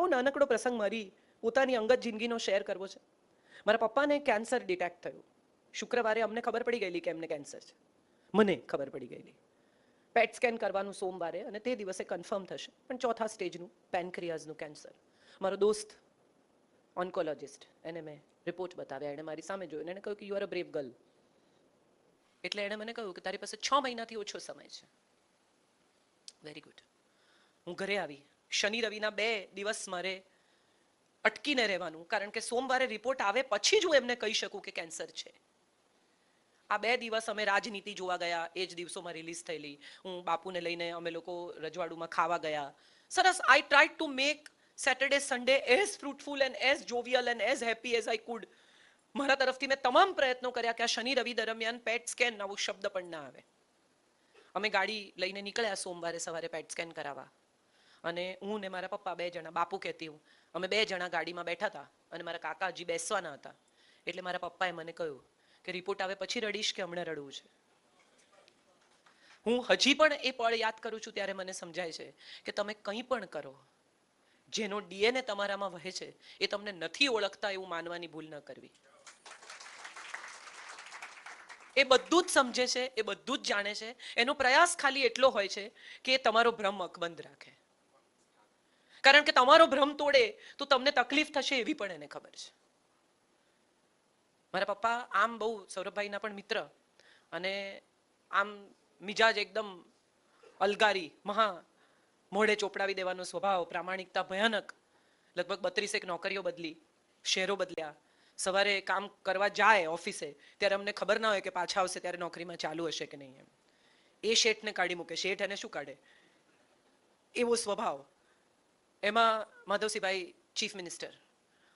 બહુ નાનકડો પ્રસંગ મારી પોતાની અંગત જિંદગીનો શેર કરવો છે. મારા પપ્પાને કેન્સર ડિટેક્ટ થયું. શુક્રવારે અમને ખબર પડી ગયેલી કે એમને કેન્સર છે. મને ખબર પડી ગયેલી. પેટ સ્કેન કરવાનું સોમવારે અને તે દિવસે કન્ફર્મ થશે. પણ ચોથા સ્ટેજનું પેનક્રિયાઝનું કેન્સર મારો દોસ્ત ઓન્કોલોજિસ્ટ એને મેં રિપોર્ટ બતાવ્યા. એણે મારી સામે જોયું એણે કહ્યું કે you are a brave girl એટલે એણે મને કહ્યું કે, તારી પાસે છ મહિનાથી ઓછો સમય છે. વેરી ગુડ હું ઘરે આવી શનિ રવિના બે દિવસ મારે અટકીને રહેવાનું, કારણ કે સોમવારે રિપોર્ટ આવે પછી જ હું એમને કહી શકું કે કેન્સર છે. આ બે દિવસ અમે રાજનીતિ જોવા ગયા, એ જ દિવસોમાં રિલીઝ થયેલી. હું બાપુને લઈને અમે લોકો રજવાડુમાં ખાવા ગયા. સરસ I try to make Saturday Sunday as fruitful and as jovial and as happy as I could મારા તરફથી મેં તમામ પ્રયત્નો કર્યા કે આ શનિ રવિ દરમિયાન પેટ સ્કેન આવો શબ્દ પણ ના આવે. અમે ગાડી લઈને નીકળ્યા સોમવારે સવારે પેટ સ્કેન કરાવવા. અને હું ને મારા પપ્પા બે જણા, બાપુ કહેતી હું, અમે બે જણા ગાડીમાં બેઠા હતા અને મારા કાકા હજી બેસવાના હતા. એટલે મારા પપ્પાએ મને કહ્યું કે રિપોર્ટ આવે પછી રડીશ કે હમણાં રડવું છે? હું હજી પણ એ પળ યાદ કરું છું ત્યારે મને સમજાય છે કે તમે કંઈ પણ કરો, જેનો ડીએનએ તમારામાં વહે છે, એ તમને નથી ઓળખતા એવું માનવાની ભૂલ ન કરવી. એ બધું જ સમજે છે, એ બધું જ જાણે છે, એનો પ્રયાસ ખાલી એટલો હોય છે કે તમારો ભ્રમ અકબંધ રાખે. કારણ કે તમારો ભ્રમ તોડે તો તમને તકલીફ થશે એવી પણ એને ખબર છે. મારા પપ્પા આમ બહુ સૌરભભાઈના પણ મિત્ર અને આમ મિજાજ એકદમ અલગારી, મહા મોઢે ચોપડાવી દેવાનો સ્વભાવ, પ્રામાણિકતા ભયાનક. લગભગ બત્રીસેક નોકરીઓ બદલી શહેરો બદલ્યા. સવારે કામ કરવા જાય ઓફિસે, ત્યારે અમને ખબર ના હોય કે પાછા આવશે ત્યારે નોકરીમાં ચાલુ હશે કે નહીં એમ. એ શેઠને કાઢી મૂકે. શેઠ એને શું કાઢે? એવો સ્વભાવ. એમાં માધવસિંહભાઈ ચીફ મિનિસ્ટર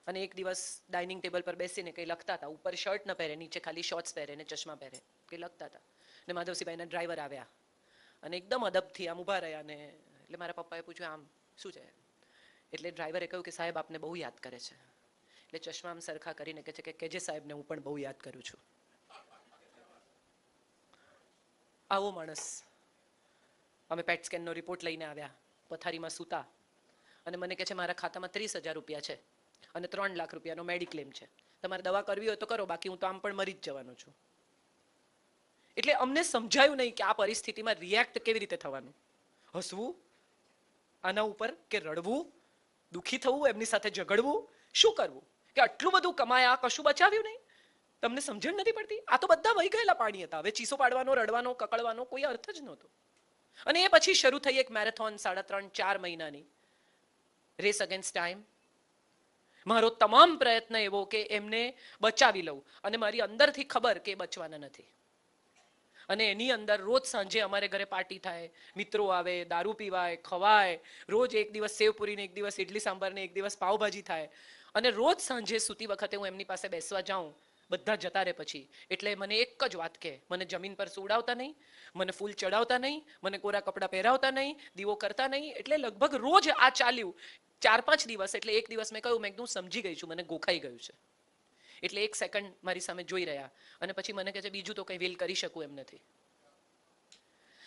અને એક દિવસ ડાઇનિંગ ટેબલ પર બેસીને કંઈ લખતા હતા, ઉપર શર્ટ ન પહેરે, નીચે ખાલી શોર્ટ્સ પહેરે ને ચશ્મા પહેરે, કંઈ લખતા હતા. ને માધવસિંહભાઈના ડ્રાઈવર આવ્યા અને એકદમ અદબથી આમ ઊભા રહ્યા ને એટલે મારા પપ્પાએ પૂછ્યું, આમ શું છે? એટલે ડ્રાઈવરે કહ્યું કે, સાહેબ, આપને બહુ યાદ કરે છે. એટલે ચશ્મા આમ સરખા કરીને કહે છે કે, કેજે સાહેબને હું પણ બહુ યાદ કરું છું. આવો માણસ. અમે પેટ સ્કેનનો રિપોર્ટ લઈને આવ્યા, પથારીમાં સૂતા અને મને કહે છે, મારા ખાતામાં ત્રીસ હજાર રૂપિયા છે અને ત્રણ લાખ રૂપિયાનો મેડિક્લેમ છે. તમારે દવા કરવી હોય તો કરો, બાકી હું તો આમ પણ મરી જ જવાનો છું. એટલે અમને સમજાયું નહીં કે આ પરિસ્થિતિમાં રિએક્ટ કેવી રીતે થવાનું. હસવું, આના ઉપર કે રડવું, દુઃખી થવું, એમની સાથે ઝઘડવું, શું કરવું? કે આટલું બધું કમાયા કશું બચાવ્યું નહીં? તમને સમજણ નથી પડતી? આ તો બધા વહી ગયેલા પાણી હતા. હવે ચીસો પાડવાનો, રડવાનો કકડવાનો કોઈ અર્થ જ નહોતો. અને એ પછી શરૂ થઈ એક મેરેથોન સાડા ત્રણ, ચાર મહિનાની. રેસ અગેન્સ્ટ ટાઈમ મારો તમામ પ્રયત્ન એવો કે એમને બચાવી લઉં. અને મારી અંદરથી ખબર કે બચવાના નથી. અને એની અંદર રોજ સાંજે અમારે ઘરે પાર્ટી થાય. મિત્રો આવે, દારૂ પીવાય, ખવાય. રોજ એક દિવસ સેવપુરીને એક દિવસ ઇડલી સાંભારને એક દિવસ પાવભાજી થાય. અને રોજ સાંજે સૂતી વખતે હું એમની પાસે બેસવા જાઉં. બધા જતા રહે પછી. એટલે મને એક જ વાત કહે, મને જમીન પર સુવડાવતા નહીં, મને ફૂલ ચડાવતા નહીં, મને કોરા કપડાં પહેરાવતા નહીં, દીવો કરતા નહીં. એટલે લગભગ રોજ આ ચાલ્યું. ચાર પાંચ દિવસ, એટલે એક દિવસ મેં કહ્યું, મેં એકદમ સમજી ગઈ છું, મને ગોખાઈ ગયું છે. એટલે એક સેકન્ડ મારી સામે જોઈ રહ્યા. અને પછી મને કહે છે, બીજું તો કંઈ વિલ કરી શકું એમ નથી.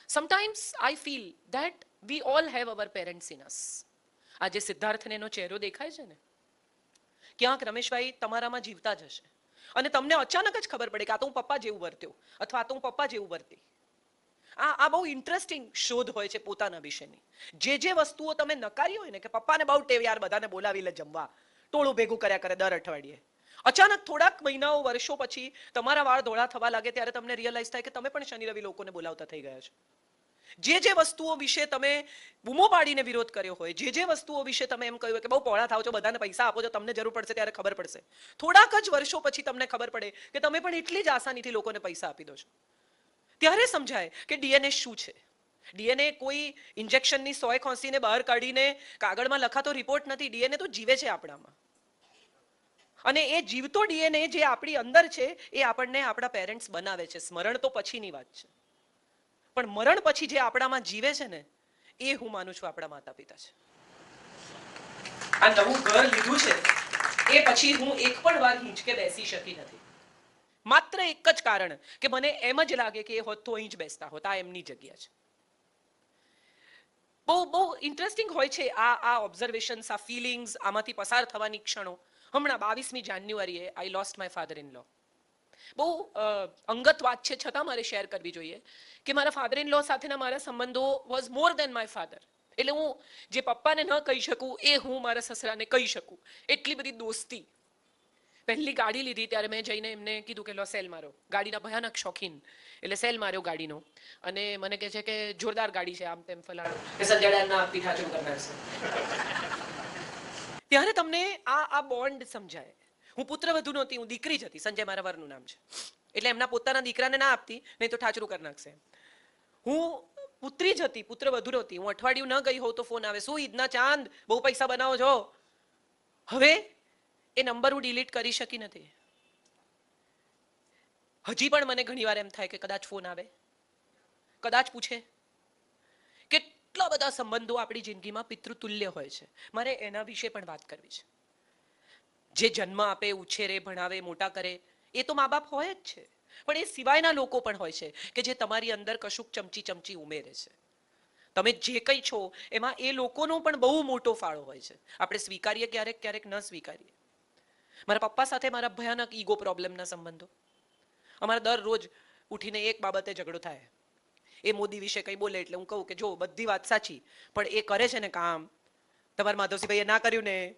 Sometimes I feel that we all have our parents in us આજે સિદ્ધાર્થને એનો ચહેરો દેખાય છે ને? ક્યાંક રમેશભાઈ તમારામાં જીવતા જ હશે. અને તમને અચાનક જ ખબર પડે કે આ તો હું પપ્પા જેવું વર્ત્યો, અથવા આ તો હું પપ્પા જેવું વર્તી. આ આ બહુ ઇન્ટરેસ્ટિંગ શોધ હોય છે પોતાના વિશેની. જે જે વસ્તુઓ તમે નકારી હોય ને કે પપ્પાને બહુ ટેવ યાર, બધાને બોલાવી લે જમવા, ટોળું ભેગું કર્યા કરે દર અઠવાડિયે. અચાનક થોડાક મહિનાઓ, વર્ષો પછી તમારા વાળ ધોળા થવા લાગે ત્યારે તમને રિયલાઇઝ થાય કે તમે પણ શનિ રવિ લોકોને બોલાવતા થઈ ગયા છો. જે જે વસ્તુઓ વિશે તમે બૂમો પાડીને વિરોધ કર્યો હોય, જે જે વસ્તુઓ વિશે તમે એમ કહ્યું કે બહુ પહોળા થાવ છો, બધાને પૈસા આપો છો, તમને જરૂર પડશે ત્યારે ખબર પડશે. થોડાક જ વર્ષો પછી તમને ખબર પડે કે તમે પણ એટલી જ આસાનીથી લોકોને પૈસા આપી દો છો. ત્યારે સમજાય કે ડીએનએ શું છે? ડીએનએ કોઈ ઇન્જેક્શનની સોય ખોંસીને બહાર કાઢીને કાગળમાં લખાતો રિપોર્ટ નથી, ડીએનએ તો જીવે છે આપણામાં. અને એ જીવતો ડીએનએ જે આપણી અંદર છે, એ આપણને આપણા પેરેન્ટ્સ બનાવે છે. સ્મરણ તો પછીની વાત છે. પણ મરણ પછી જે આપણામાં જીવે છે ને, એ હું માનું છું આપણા માતા પિતા છે. આ નવું ઘર લીધું છે, એ પછી હું એક પણ વાર હિંચકે બેસી શકી નથી. માત્ર એક જ કારણ કે મને એમ જ લાગે કે એ હોત તો અહીં જ બેસતા હોત, આ એમની જગ્યા છે. બહુ બહુ ઇન્ટરેસ્ટિંગ હોય છે આ આ ઓબ્ઝર્વેશન્સ આ ફિલિંગ્સ આમાંથી પસાર થવાની ક્ષણો. હમણાં બાવીસમી જાન્યુઆરીએ I lost my father in law બહુ અંગત વાત છે છતાં મારે શેર કરવી જોઈએ કે મારા ફાધર ઇન લો સાથેના મારા સંબંધો was more than my father એટલે હું જે પપ્પાને ન કહી શકું, એ હું મારા સસરાને કહી શકું. એટલી બધી દોસ્તી. પહેલી ગાડી લીધી ત્યારે મેં જઈને એમને કીધું કે લો સેલ મારો. ગાડીના ભયાનક શોખીન. એટલે સેલ માર્યો ગાડીનો. અને મને કહે છે કે જોરદાર ગાડી છે આમ તેમ ફલાણું. ત્યારે તમને આ આ બોન્ડ સમજાય. હું પુત્રવધુ નહોતી, હું દીકરી જ હતી. સંજય મારા વરનું નામ છે. એટલે એમના પોતાના દીકરાને ના આપતી, નહીં તો ઠાચરું કરી નાખશે હું પુત્રી જ હતી પુત્રવધુ નહોતી. હું અઠવાડિયું ન ગઈ હોઉં તો ફોન આવે, શું ઈદના ચાંદ? બહુ પૈસા બનાવો છો? હવે એ નંબર હું ડિલીટ કરી શકી નથી. હજી પણ મને ઘણીવાર એમ થાય કે કદાચ ફોન આવે. કદાચ પૂછે. કેટલા બધા સંબંધો આપણી જિંદગીમાં પિતૃતુલ્ય હોય છે. મારે એના વિશે પણ વાત કરવી છે. જે જન્મ આપે, ઉછેરે, ભણાવે, મોટા કરે, એ તો મા બાપ હોય જ છે. પણ એ સિવાયના લોકો પણ હોય છે કે જે તમારી અંદર કશુંક ચમચી ચમચી ઉમેરે છે. તમે જે કંઈ છો, એમાં એ લોકોનો પણ બહુ મોટો ફાળો હોય છે. આપણે સ્વીકારીએ ક્યારેક ક્યારેક ન સ્વીકારીએ. મારા પપ્પા સાથે મારા ભયાનક ઈગો પ્રોબ્લેમના સંબંધો. અમારા દરરોજ ઉઠીને એક બાબતે ઝઘડો થાય. એ મોદી વિશે કંઈ બોલે એટલે હું કહું કે જો, બધી વાત સાચી, પણ એ કરે છે ને કામ. તમારા માધવસિંહભાઈએ ના કર્યું ને.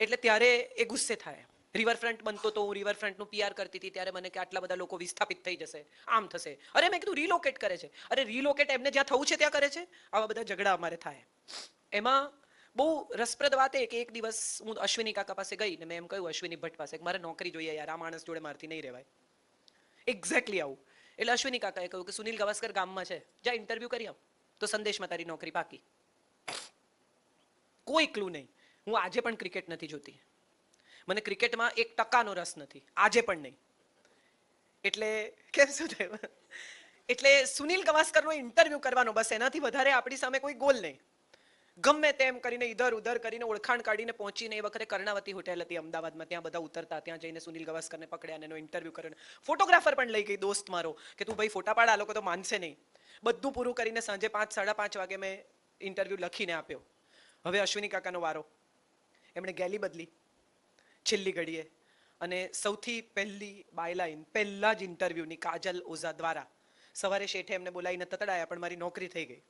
એટલે ત્યારે એ ગુસ્સે થાય. રિવરફ્રન્ટ બનતો તો હું રિવરફ્રન્ટનું પીઆર કરતી હતી, ત્યારે મને કે આટલા બધા લોકો વિસ્થાપિત થઈ જશે. આમ થશે. અરે મેં કીધું રિલોકેટ કરે છે. અરે રિલોકેટ એમને જ્યાં થવું છે, ત્યાં કરે છે. આવા બધા ઝઘડા અમારે થાય. એમાં બહુ રસપ્રદ વાત એ કે એક દિવસ હું અશ્વિની કાકા પાસે ગઈ ને મેં એમ કહ્યું, અશ્વિની ભટ્ટ પાસે, મારે નોકરી જોઈએ યાર, આ માણસ જોડે મારથી નહીં રહેવાય. એક્ઝેક્ટલી આવું. એટલે અશ્વિની કાકાએ કહ્યું કે, સુનિલ ગવાસ્કર ગામમાં છે જ્યાં ઇન્ટરવ્યૂ કરી આવ, તો સંદેશમાં તારી નોકરી પાકી કોઈ ક્લુ નહીં. હું આજે પણ ક્રિકેટ નથી જોતી. મને ક્રિકેટમાં એક ટકાનો રસ નથી. આજે પણ નહીં. એટલે કેમ શું થયું? એટલે સુનિલ ગવાસ્કરનો ઇન્ટરવ્યૂ કરવાનો બસ. એનાથી વધારે આપણી સામે કોઈ ગોલ નહીં. ગમે તેમ કરીને ઇધર ઉધર કરીને ઓળખાણ કાઢીને પહોંચીને એ વખતે કર્ણાવતી હોટેલ હતી અમદાવાદમાં. ત્યાં બધા ઉતરતા, ત્યાં જઈને સુનિલ ગવાસ્કરને પકડ્યા અને એનો ઇન્ટરવ્યૂ કર્યો. ફોટોગ્રાફર પણ લઈ ગઈ દોસ્ત મારો, કે તું ભાઈ ફોટા પાડ લોકો તો માનશે નહીં. બધું પૂરું કરીને સાંજે પાંચ, સાડા પાંચ વાગે મેં ઇન્ટરવ્યૂ લખીને આપ્યો. હવે અશ્વિની કાકાનો વારો. એમણે ગેલી બદલી. છેલ્લી ઘડીએ. અને સૌથી પહેલી બાયલાઈન પહેલા જ ઇન્ટરવ્યૂની કાજલ ઓઝા દ્વારા. સવારે શેઠે એમને બોલાવીને તતડાયા, પણ મારી નોકરી થઈ ગઈ.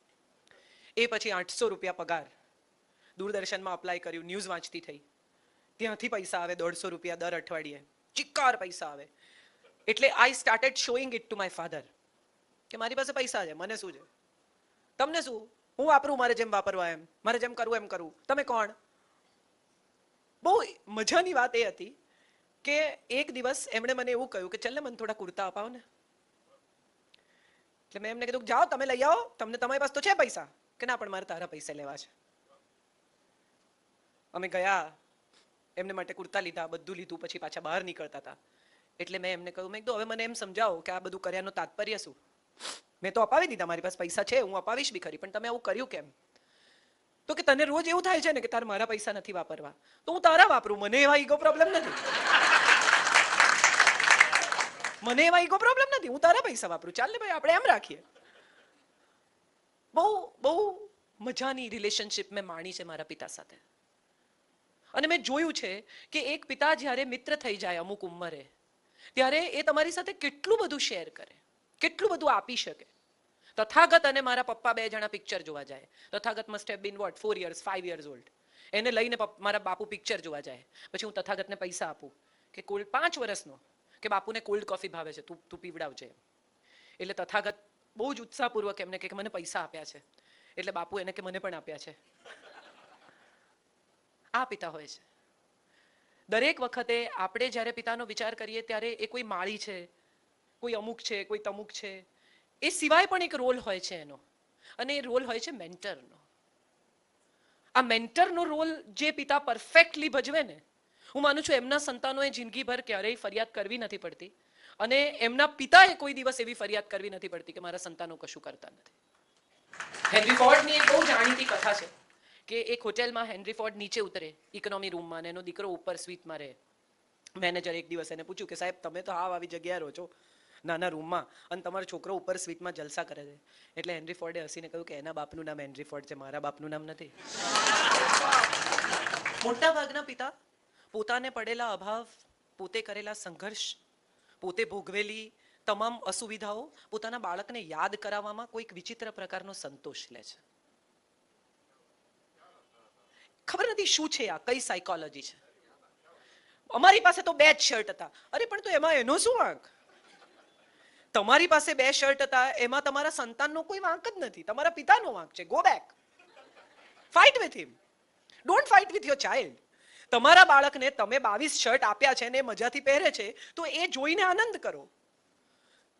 એ પછી આઠસો રૂપિયા પગાર. દૂરદર્શનમાં અપ્લાય કર્યું ન્યૂઝ વાંચતી થઈ. ત્યાંથી પૈસા આવે દોઢસો રૂપિયા દર અઠવાડિયે. ચિક્કાર પૈસા આવે. એટલે I started showing it to my father કે મારી પાસે પૈસા છે, મને શું છે? તમને શું? હું વાપરું, મારે જેમ વાપરવા એમ. મારે જેમ કરવું, એમ કરવું. તમે કોણ? બહુ મજાની વાત એ હતી કે એક દિવસ એમણે મને એવું કહ્યું કે ચાલ ને મને થોડા કુર્તા અપાવો ને એટલે મેં એમને કીધું જાઓ, તમે લઈ આવો, તમને તમારી પાસે તો છે પૈસા. કે ના, પણ મારે તારા પૈસા લેવા છે. અમે ગયા, એમને માટે કુર્તા લીધા, બધું લીધું, પછી પાછા બહાર નીકળતા હતા. એટલે મેં એમને કહ્યું, મેં કીધું, હવે મને એમ સમજાવો કે આ બધું કર્યાનો તાત્પર્ય શું? મેં તો અપાવી દીધા, મારી પાસે પૈસા છે, હું અપાવીશ બી ખરી, પણ તમે આવું કર્યું કેમ? તો કે તને રોજ એવું થાય છે ને કે તારે મારા પૈસા નથી વાપરવા. તો હું તારા વાપરું, મને એવા ઈગો પ્રોબ્લેમ નથી. મને એવા ઈગો પ્રોબ્લેમ નથી, હું તારા પૈસા વાપરું. ચાલ ને ભાઈ, આપણે એમ રાખીએ. બહુ બહુ મજાની રિલેશનશિપ મેં માણી છે મારા પિતા સાથે. અને મેં જોયું છે કે એક પિતા જ્યારે મિત્ર થઈ જાય અમુક ઉંમરે, ત્યારે એ તમારી સાથે કેટલું બધું શેર કરે, કેટલું બધું આપી શકે. તથાગત અને મારા પપ્પા બે જણા પિક્ચર જોવા જાય. Tathagat must have been what four years five years old એને લઈને મારા બાપુ પિક્ચર જોવા જાય. પછી હું તથાગતને પૈસા આપું. કે કોલ્ડ પાંચ વર્ષનો. કે બાપુને કોલ્ડ કોફી ભાવે છે. તું તું પીવડાવજે. એટલે તથાગત બહુ જ ઉત્સાહપૂર્વક એમને કે મને પૈસા આપ્યા છે. એટલે બાપુ એને કે, મને પણ આપ્યા છે. આ પિતા હોય છે. દરેક વખતે આપણે જ્યારે પિતાનો વિચાર કરીએ ત્યારે એ કોઈ માળી છે, કોઈ અમુક છે, કોઈ તમુક છે. એ સિવાય પણ એક રોલ હોય છે એનો. અને એ રોલ હોય છે મેન્ટરનો. આ મેન્ટરનો રોલ જે પિતા પરફેક્ટલી ભજવે ને, હું માનું છું એમના સંતાનોએ જિંદગીભર ક્યારેય ફરિયાદ કરવી નથી પડતી. અને એમના પિતાએ કોઈ દિવસ એવી ફરિયાદ કરવી નથી પડતી કે મારા સંતાનો કશું કરતા નથી. હેનરી ફોર્ડની એક બહુ જાણીતી કથા છે કે એક હોટેલમાં હેનરી ફોર્ડ નીચે ઉતરે, ઇકોનોમી રૂમમાં અને એનો દીકરો ઉપર સ્વીટમાં રહે. મેનેજર એક દિવસ એને પૂછ્યું કે સાહેબ, તમે તો હાવ આવી જગ્યાએ રહો છો. નાના રૂમમાં અને તમારો છોકરો ઉપર સ્વીટમાં જલસા કરે છે. એટલે હેનરી ફોર્ડે હસીને કહ્યું કે એના બાપનું નામ હેનરી ફોર્ડ છે, મારા બાપનું નામ નથી. મોટા ભાગના પિતા પોતાને પડેલા અભાવ, પોતે કરેલા સંઘર્ષ, પોતે ભોગવેલી તમામ અસુવિધાઓ પોતાના બાળકને યાદ કરાવવામાં કોઈક વિચિત્ર પ્રકારનો સંતોષ લે છે. ખબર નથી શું છે આ, કઈ સાયકોલોજી છે? અમારી પાસે તો બે જ શર્ટ હતા. અરે, પણ તો એમાં એનો શું વાંક તમારી પાસે બે શર્ટ હતા, એમાં તમારા સંતાનનો કોઈ વાંક જ નથી. તમારા પિતાનો વાંક છે. Go back fight with him don't fight with your child તમારા બાળકને તમે બાવીસ શર્ટ આપ્યા છે ને મજાથી પહેરે છે, તો એ જોઈને આનંદ કરો.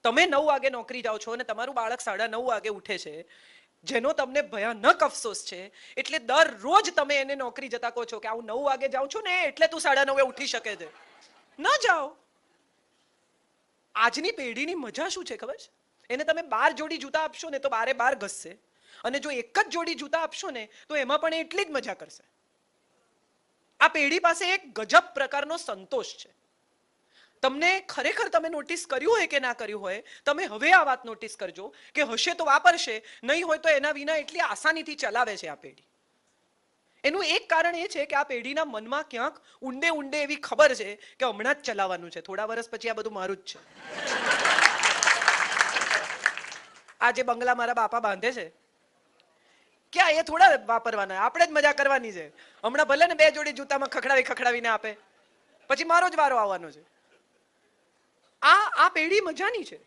તમે નવ વાગે નોકરી જાઓ છો અને તમારું બાળક સાડા નવ વાગે ઉઠે છે, જેનો તમને ભયાનક અફસોસ છે, એટલે દરરોજ તમે એને નોકરી જતા કહો છો કે હું નવ વાગે જાઉં છું ને, એટલે તું સાડા નવે ઉઠી શકે છે. ન જાઓ. આજની પેઢીની મજા શું છે ખબર છે? એને તમે બાર જોડી જૂતા આપશો ને તો બારે બાર ઘસશે. અને જો એક જ જોડી જૂતા આપશો ને તો એમાં પણ એટલી જ મજા કરશે. આ પેઢી પાસે એક ગજબ પ્રકારનો સંતોષ છે. તમને ખરેખર તમે નોટિસ કર્યું હોય કે ના કર્યું હોય, તમે હવે આ વાત નોટિસ કરજો કે હશે તો વાપરશે, નહીં હોય તો એના વિના એટલી આસાનીથી ચલાવે છે આ પેઢી. એનું એક કારણ એ છે કે આ પેઢીના મનમાં ક્યાંક ઊંડે ઊંડે એવી ખબર છે કે હમણાં જ ચલાવવાનું છે. થોડા વર્ષ પછી આ બધું મારું જ છે. આ જે બંગલા મારા બાપા બાંધે છે, ક્યાં એ થોડા વાપરવાના આપણે જ મજા કરવાની છે. હમણાં ભલે ને બે જોડી જૂતામાં ખખડાવી ખખડાવીને આપે. પછી મારો જ વારો આવવાનો છે. આ આ પેઢી મજાની છે.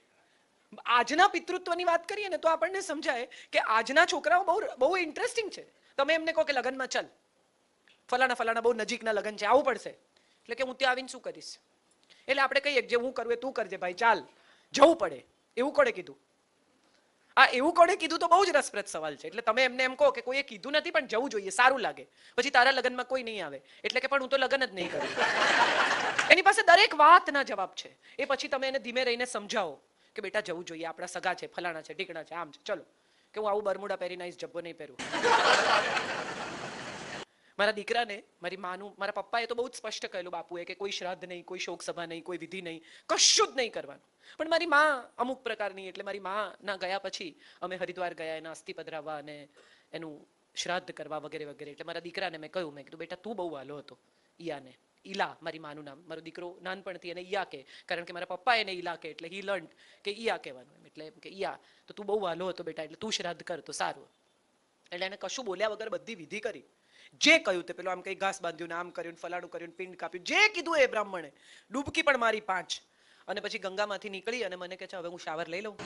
આજના પિતૃત્વની વાત કરીએ ને તો આપણને સમજાય કે આજના છોકરાઓ બહુ બહુ ઇન્ટરેસ્ટિંગ છે. તમે એમને કહો કે લગ્નમાં ચલ. ફલાણા ફલાણા બહુ નજીકના લગ્ન છે આવું પડશે. એટલે કે હું ત્યાં આવીને શું કરીશ? એટલે આપણે કહીએ જે હું કરવું તું કરજે ભાઈ, ચાલ. જવું પડે. એવું કોણે કીધું? આ એવું કોણે કીધું તો બહુ જ રસપ્રદ સવાલ છે. એટલે તમે એમને એમ કહો કે કોઈએ કીધું નથી, પણ જવું જોઈએ, સારું લાગે. પછી તારા લગ્નમાં કોઈ નહીં આવે. એટલે કે પણ હું તો લગ્ન જ નહીં કરું. એની પાસે દરેક વાતના જવાબ છે. એ પછી તમે એને ધીમે રહીને સમજાવો કે બેટા જવું જોઈએ, આપણા સગા છે, ફલાણા છે, ઢીકણા છે, આમ છે. ચલો. કે હું આવું બરમુડા પહેરીને આવીશ જબ્બો નહીં પહેરું. મારા દીકરાને, મારી માનું, મારા પપ્પાએ તો બહુ જ સ્પષ્ટ કહેલું બાપુએ કે કોઈ શ્રાદ્ધ નહીં, કોઈ શોક સભા નહીં, કોઈ વિધિ નહીં, કશું જ નહીં કરવાનું. પણ મારી માં અમુક પ્રકારની, એટલે મારી માં ના ગયા પછી અમે હરિદ્વાર ગયા, એના અસ્થિ પધરાવવા અને એનું શ્રાદ્ધ કરવા વગેરે વગેરે. એટલે મારા દીકરાને મેં કહ્યું, મેં કીધું, બેટા, તું બહુ વાલો હતો, ઈયાને. ઈલા મારી માનું નામ, મારો દીકરો નાનપણથી એને ઈયા કે કારણ કે મારા પપ્પા એને ઈલા કે એટલે હી લર્ન કે ઈયા કહેવાનું એટલે એમ કે ઈયા, તો તું બહુ વાલો હતો બેટા, એટલે તું શ્રાદ્ધ કર, તો સારું એટલે એને કશું બોલ્યા વગર બધી વિધિ કરી. જે કહ્યું તે પેલું આમ કઈ ઘાસ બાંધ્યું આમ કર્યું ફલાણું કર્યું પિંડ કાપ્યું, જે કીધું એ બ્રાહ્મણે, ડૂબકી પણ મારી પાંચ. અને પછી ગંગામાંથી નીકળી અને મને કહે છે, હવે હું શાવર લઈ લઉં.